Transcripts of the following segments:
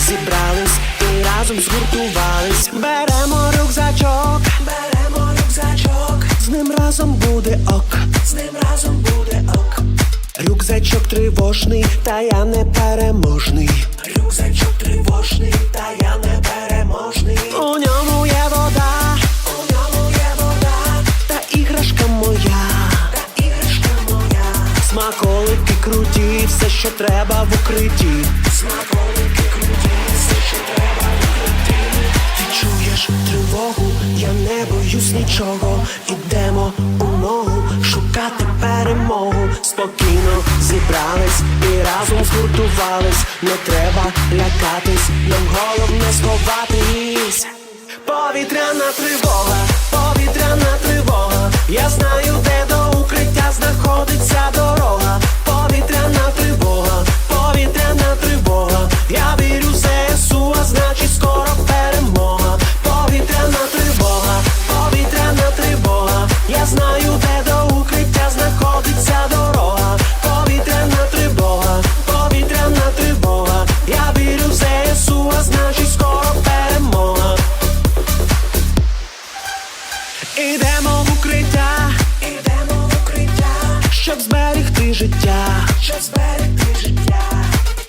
зібрались і разом згуртувались. Беремо рюкзачок, беремо рюкзачок, з ним разом буде ок, з ним разом буде ок. Рюкзачок тривожний, та я не переможний. Рюкзачок тривожний, та я не переможний. У ньому є вода, у ньому є вода, та іграшка моя, та іграшка моя. Смаколики круті, все, що треба в укритті. Смаколики чуєш тривогу, я не боюсь нічого. Ідемо у ногу шукати перемогу. Спокійно зібрались і разом згуртувались. Не треба лякатись, нам головне сховатись. Повітряна тривога, повітряна тривога. Я Ідемо в укриття, ідемо в укриття, щоб зберегти життя, щоб зберегти життя.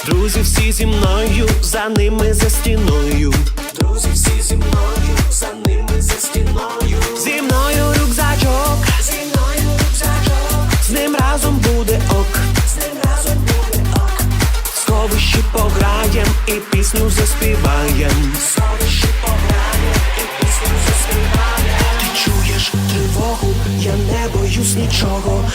Друзі, всі зі мною, за ними за стіною. Друзі, всі зі мною, за ними за стіною. Зі мною рюкзачок, зі мною рюкзачок. З ним разом буде ок, з ним разом буде ок. В Сховищі пограєм і пісню заспіваєм. Я не боюсь нічого.